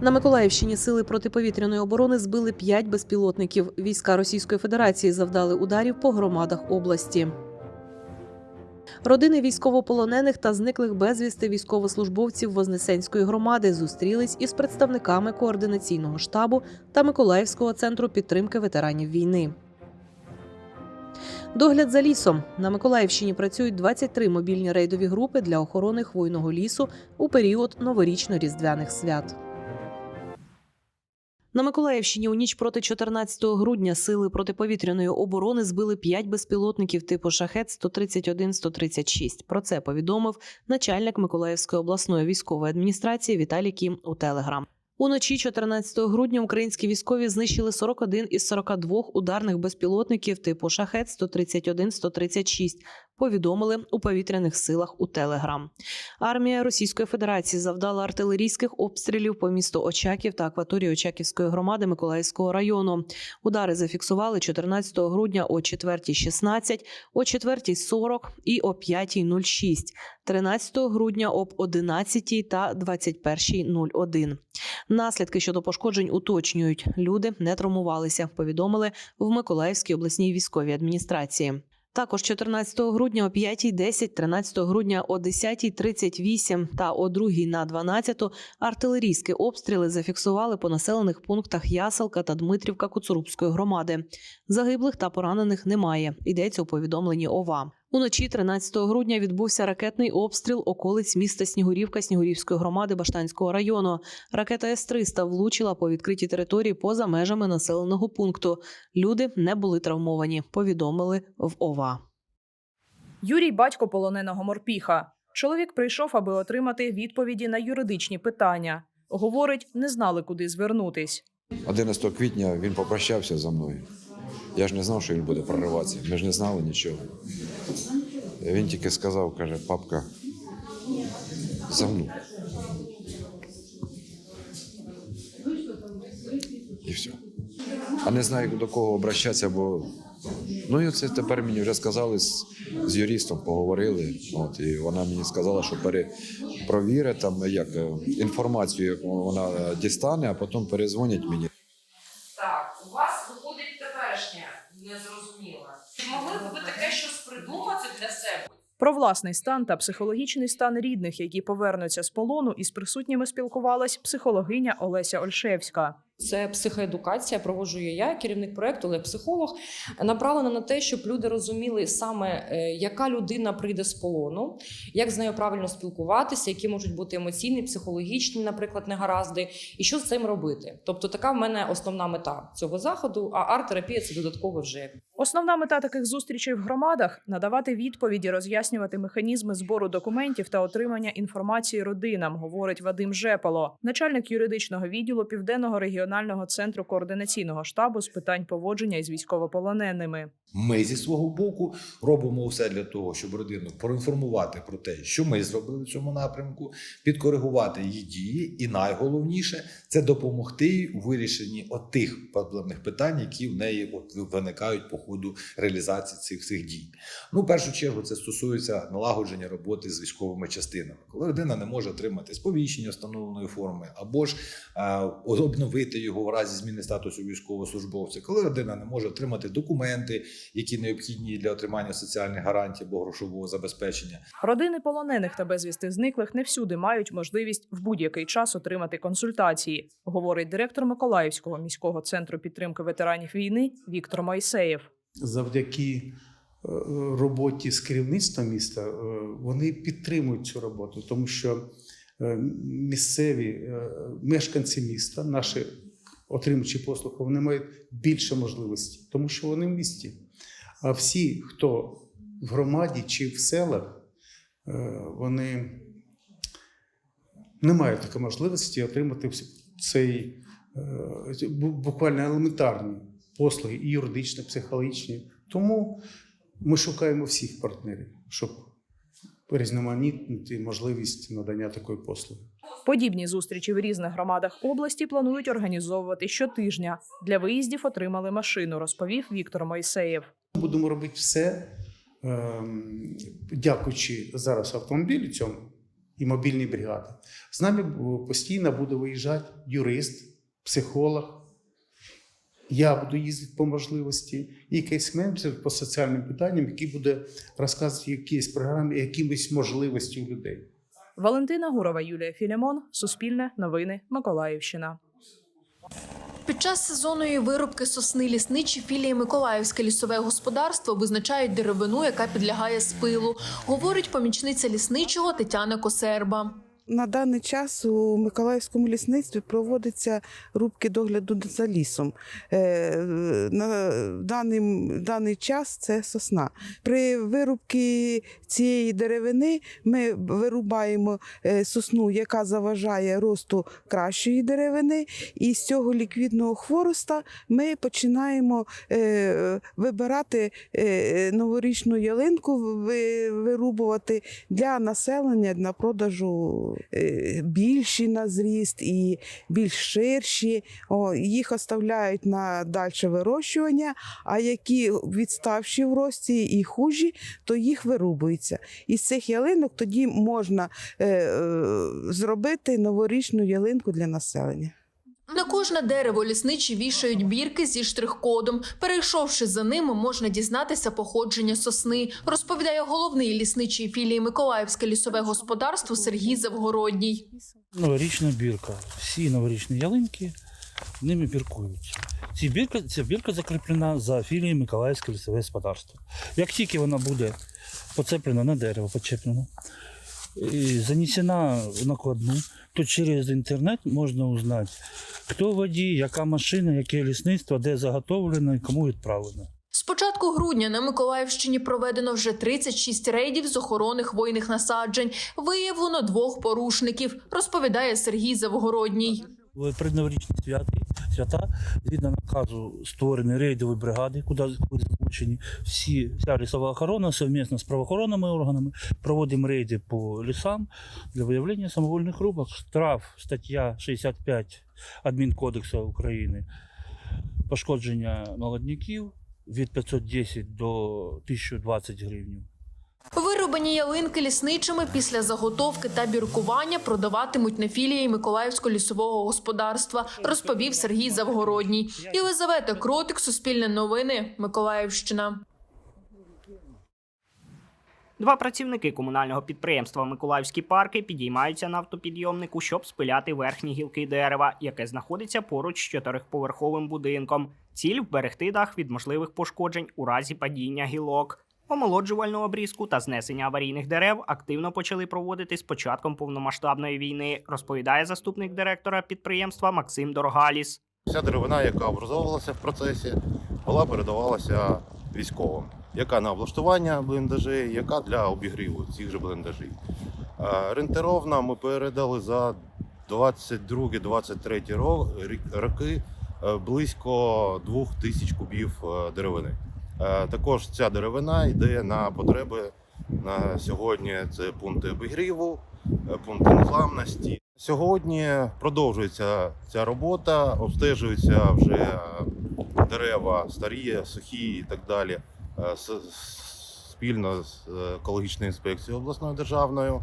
На Миколаївщині сили протиповітряної оборони збили п'ять безпілотників. Війська Російської Федерації завдали ударів по громадах області. Родини військовополонених та зниклих безвісти військовослужбовців Вознесенської громади зустрілись із представниками координаційного штабу та Миколаївського центру підтримки ветеранів війни. Догляд за лісом на Миколаївщині працюють 23 мобільні рейдові групи для охорони хвойного лісу у період новорічно-різдвяних свят. На Миколаївщині у ніч проти 14 грудня сили протиповітряної оборони збили 5 безпілотників типу шахет 131-136. Про це повідомив начальник Миколаївської обласної військової адміністрації Віталій Кім у Телеграм. Уночі 14 грудня українські військові знищили 41 із 42 ударних безпілотників типу шахет 131-136, повідомили у повітряних силах у Телеграм. Армія Російської Федерації завдала артилерійських обстрілів по місту Очаків та акваторії Очаківської громади Миколаївського району. Удари зафіксували 14 грудня о 4.16, о 4.40 і о 5.06, 13 грудня об 11 та 21.01. Наслідки щодо пошкоджень уточнюють. Люди не травмувалися, повідомили в Миколаївській обласній військовій адміністрації. Також 14 грудня о 5.10, 13 грудня о 10.38 та о 2.00 на 12 артилерійські обстріли зафіксували по населених пунктах Яселка та Дмитрівка Куцурубської громади. Загиблих та поранених немає. Йдеться у повідомленні ОВА. Уночі 13 грудня відбувся ракетний обстріл околиць міста Снігурівка Снігурівської громади Баштанського району. Ракета С-300 влучила по відкритій території поза межами населеного пункту. Люди не були травмовані. Повідомили в ОВА. Юрій батько полоненого морпіха. Чоловік прийшов, аби отримати відповіді на юридичні питання. Говорить, не знали, куди звернутись. 11 квітня він попрощався за мною. Я ж не знав, що він буде прориватися. Ми ж не знали нічого. Він тільки сказав, каже, папка, загнув. І все. А не знаю, до кого обращатися, бо ну і це тепер мені вже сказали з, з юристом, поговорили. От, і вона мені сказала, що пере, провірить там як е, інформацію, яку вона е, дістане, а потім перезвонять мені. Так, у вас виходить теперішня незрозуміла. Чи могли б ви таке щось придумати для себе? Про власний стан та психологічний стан рідних, які повернуться з полону, із присутніми спілкувалась психологиня Олеся Ольшевська. Це психоедукація, проводжу її я, керівник проекту, але психолог, направлена на те, щоб люди розуміли саме, е, яка людина прийде з полону, як з нею правильно спілкуватися, які можуть бути емоційні, психологічні, наприклад, негаразди, і що з цим робити. Тобто, така в мене основна мета цього заходу. А арт-терапія це додатково вже Основна мета таких зустрічей в громадах надавати відповіді, роз'яснювати механізми збору документів та отримання інформації родинам, говорить Вадим Жепало, начальник юридичного відділу Південного регіонального центру координаційного штабу з питань поводження із військовополоненими. Ми зі свого боку робимо все для того, щоб родину проінформувати про те, що ми зробили в цьому напрямку, підкоригувати її дії, і найголовніше це допомогти їй у вирішенні от тих проблемних питань, які в неї от виникають по ходу реалізації цих всіх дій. Ну, в першу чергу, це стосується налагодження роботи з військовими частинами, коли людина не може отримати сповіщення встановленої форми, або ж е, обновити його в разі зміни статусу військовослужбовця, коли людина не може отримати документи, які необхідні для отримання соціальних гарантій або грошового забезпечення. Родини полонених та безвісти зниклих не всюди мають можливість в будь-який час отримати консультації, говорить директор Миколаївського міського центру підтримки ветеранів війни Віктор Майсеєв. завдяки роботі з керівництвом міста е, вони підтримують цю роботу, тому що е, місцеві е, мешканці міста, наші отримувачі послуг, вони мають більше можливостей, тому що вони в місті. А всі, хто в громаді чи в селах, вони не мають такої можливості отримати цей буквально елементарні послуги, і юридичні, психологічні. Тому ми шукаємо всіх партнерів, щоб різноманітнити можливість надання такої послуги. Подібні зустрічі в різних громадах області планують організовувати щотижня. Для виїздів отримали машину, розповів Віктор Мойсеєв. Будемо робити все, ем, дякуючи зараз автомобілю цьому, і мобільні бригади. З нами постійно буде виїжджати юрист, психолог. Я буду їздити по можливості, і кейс-менеджер по соціальним питанням, який буде розказувати якісь програми, якимись можливості у людей. Валентина Гурова, Юлія Філімон, Суспільне, Новини, Миколаївщина. Під час сезонної вирубки сосни лісничі філії Миколаївське лісове господарство визначають деревину, яка підлягає спилу, говорить помічниця лісничого Тетяна Косерба. На даний час у Миколаївському лісництві проводиться рубки догляду за лісом. Е, На даний, даний час це сосна. При вирубці цієї деревини ми вирубаємо е, сосну, яка заважає росту кращої деревини, і з цього ліквідного хвороста ми починаємо е, вибирати новорічну ялинку, вирубувати для населення на продажу більші на зріст і більш ширші. О, їх оставляють на дальше вирощування, а які відставші в рості і хужі, то їх вирубуються. Із цих ялинок тоді можна е, е, зробити новорічну ялинку для населення. На кожне дерево лісничі вішають бірки зі штрих-кодом. Перейшовши за ними, можна дізнатися походження сосни, розповідає головний лісничий філії Миколаївське лісове господарство Сергій Завгородній. Новорічна бірка. Всі новорічні ялинки ними біркують. Ці бірка, ця бірка закріплена за філією Миколаївське лісове господарство. Як тільки вона буде поцеплена на дерево, почеплена, і занесена в накладну, то через інтернет можна узнати, хто водій, яка машина, яке лісництво, де заготовлено і кому відправлено. З початку грудня на Миколаївщині проведено вже 36 рейдів з охорони хвойних насаджень. Виявлено двох порушників, розповідає Сергій Завгородній. Предноворічні свята, свята згідно наказу створені рейдові бригади, куди залучені всі вся лісова охорона совмісно з правоохоронними органами. Проводимо рейди по лісам для виявлення самовольних рубок. Штраф стаття 65 Адмінкодексу України. Пошкодження молодняків від 510 до 1020 гривень. Вирубані ялинки лісничими після заготовки та біркування продаватимуть на філії Миколаївського лісового господарства, розповів Сергій Завгородній. Єлизавета Кротик, Суспільне новини, Миколаївщина. Два працівники комунального підприємства Миколаївські парки підіймаються на автопідйомнику, щоб спиляти верхні гілки дерева, яке знаходиться поруч з чотирьохповерховим будинком. Ціль вберегти дах від можливих пошкоджень у разі падіння гілок. Омолоджувальну обрізку та знесення аварійних дерев активно почали проводити з початком повномасштабної війни, розповідає заступник директора підприємства Максим Доргаліс. Вся деревина, яка образовувалася в процесі, була передавалася військовим, яка на облаштування бліндажей, яка для обігріву цих же бліндажів. Е, Рентировно ми передали за 22-23 ро- рік- роки е, близько 2000 кубів е, деревини. Е, Також ця деревина йде на потреби на сьогодні. Це пункти обігріву, е, пункти незламності. Сьогодні продовжується ця робота, обстежуються вже е, дерева старі, сухі і так далі. Спільно з екологічною інспекцією обласною державною.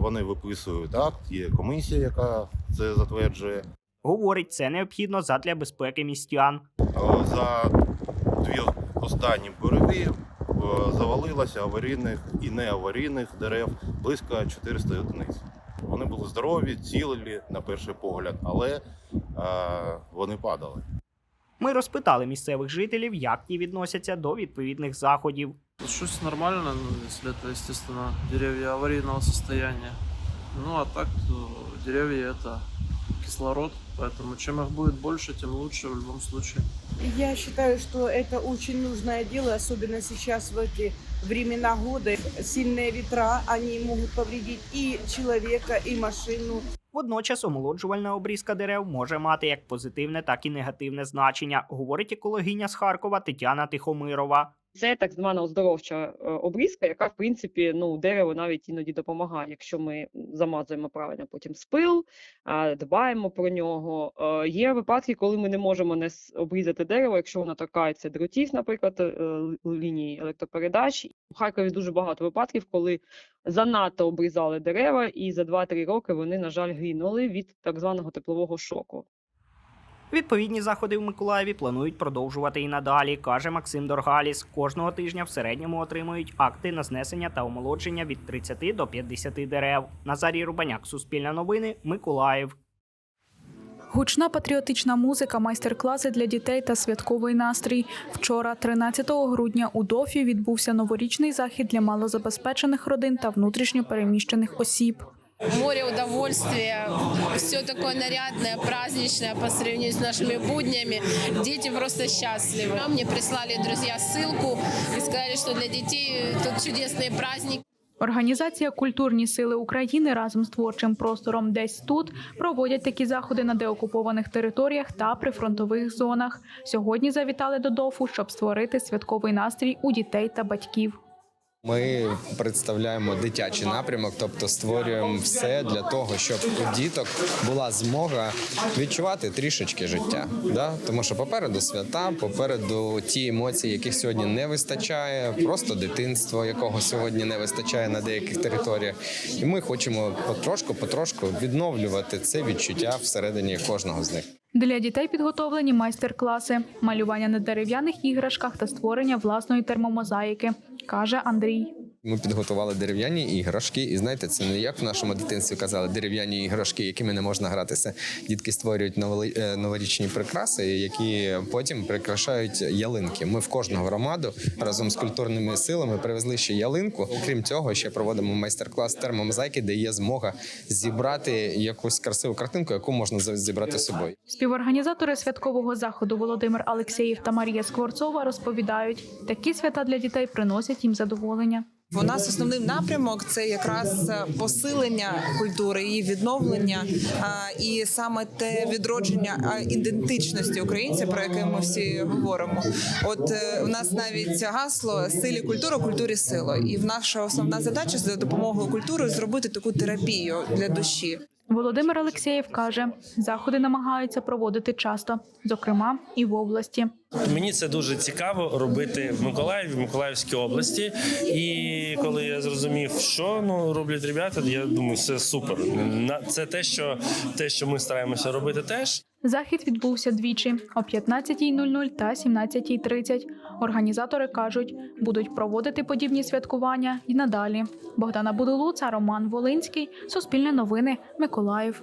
Вони виписують акт, є комісія, яка це затверджує. Говорить, це необхідно задля безпеки містян. За дві останні береги е, завалилося аварійних і неаварійних дерев близько 400 одиниць. Вони були здорові, цілі на перший погляд, але е, вони падали. Ми розпитали місцевих жителів, як ті відносяться до відповідних заходів. Отношусь нормально, ну, это, естественно, деревья аварийного. Ну, а так, то деревья это кислород, поэтому чем их будет больше, тем лучше в любом случае. Я считаю, что это очень нужное дело, особенно сейчас в эти времена года. Сильные ветра, они могут повредить и человека, и машину. Водночас омолоджувальна обрізка дерев може мати як позитивне, так і негативне значення, говорить екологиня з Харкова Тетяна Тихомирова. Це так звана оздоровча е, обрізка, яка в принципі ну дереву навіть іноді допомагає, якщо ми замазуємо правильно потім спил, дбаємо про нього. Е, Є випадки, коли ми не можемо не обрізати дерево, якщо воно торкається дротів, наприклад, е, лінії електропередач. У Харкові дуже багато випадків, коли занадто обрізали дерева, і за 2-3 роки вони, на жаль, гинули від так званого теплового шоку. Відповідні заходи в Миколаєві планують продовжувати і надалі, каже Максим Доргаліс. Кожного тижня в середньому отримують акти на знесення та омолодження від 30 до 50 дерев. Назарій Рубаняк, Суспільне новини, Миколаїв. Гучна патріотична музика, майстер-класи для дітей та святковий настрій. Вчора, 13 грудня, у Дофі відбувся новорічний захід для малозабезпечених родин та внутрішньо переміщених осіб. море удовольствия, все такое нарядное, праздничное по сравнению с нашими буднями. Дети просто счастливы. А Мне прислали друзья ссылку и сказали, что для детей тут чудесный праздник. Організація Культурні сили України разом з творчим простором Десь тут проводять такі заходи на деокупованих територіях та прифронтових зонах. Сьогодні завітали до ДОФу, щоб створити святковий настрій у дітей та батьків. Ми представляємо дитячий напрямок, тобто створюємо все для того, щоб у діток була змога відчувати трішечки життя. Да? Тому що попереду свята, попереду ті емоції, яких сьогодні не вистачає, просто дитинство, якого сьогодні не вистачає на деяких територіях. І ми хочемо потрошку, потрошку відновлювати це відчуття всередині кожного з них. Для дітей підготовлені майстер-класи, малювання на дерев'яних іграшках та створення власної термомозаїки, каже Андрій. Ми підготували дерев'яні іграшки, і знаєте, це не як в нашому дитинстві казали дерев'яні іграшки, якими не можна гратися. Дітки створюють е, новорічні прикраси, які потім прикрашають ялинки. Ми в кожну громаду разом з культурними силами привезли ще ялинку. Окрім цього, ще проводимо майстер-клас термомозаїки, де є змога зібрати якусь красиву картинку, яку можна зібрати з собою. Співорганізатори святкового заходу Володимир Алексєєв та Марія Скворцова розповідають, такі свята для дітей приносять їм задоволення. У нас основний напрямок це якраз е, посилення культури, її відновлення і саме те відродження ідентичності українця, про яке ми всі говоримо. От е, у нас навіть гасло силі культури, культурі сила. І в наша основна задача за допомогою культури зробити таку терапію для душі. Володимир Алексєєв каже, заходи намагаються проводити часто, зокрема і в області. Мені це дуже цікаво робити в Миколаєві, в Миколаївській області. І коли я зрозумів, що ну роблять ребята, я думаю, все супер. Це те, що те, що ми стараємося робити, теж. Захід відбувся двічі о 15.00 та 17.30. Організатори кажуть, будуть проводити подібні святкування і надалі. Богдана Будулуца, Роман Волинський, Суспільне новини, Миколаїв.